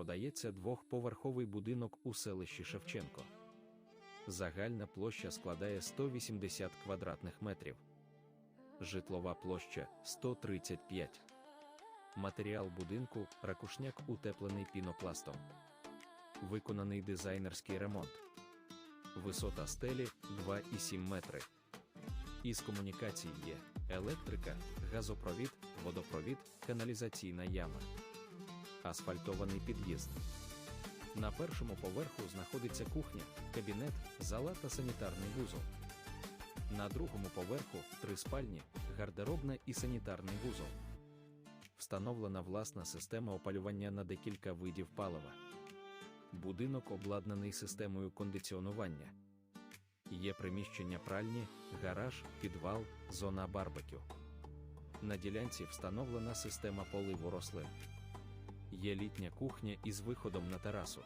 продається двохповерховий будинок у селищі Шевченко. Загальна площа складає 180 квадратних метрів. Житлова площа 135. Матеріал будинку ракушняк утеплений пінопластом. Виконаний дизайнерський ремонт. Висота стелі 2,7 метри. Із комунікацій є електрика, газопровід, водопровід, каналізаційна яма. Асфальтований під'їзд. На першому поверху знаходиться кухня, кабінет, зала та санітарний вузол. На другому поверху три спальні, гардеробна і санітарний вузол. Встановлена власна система опалювання на декілька видів палива. Будинок обладнаний системою кондиціонування. Є приміщення пральні, гараж, підвал, зона барбекю. На ділянці встановлена система поливу рослин є літня кухня із виходом на терасу.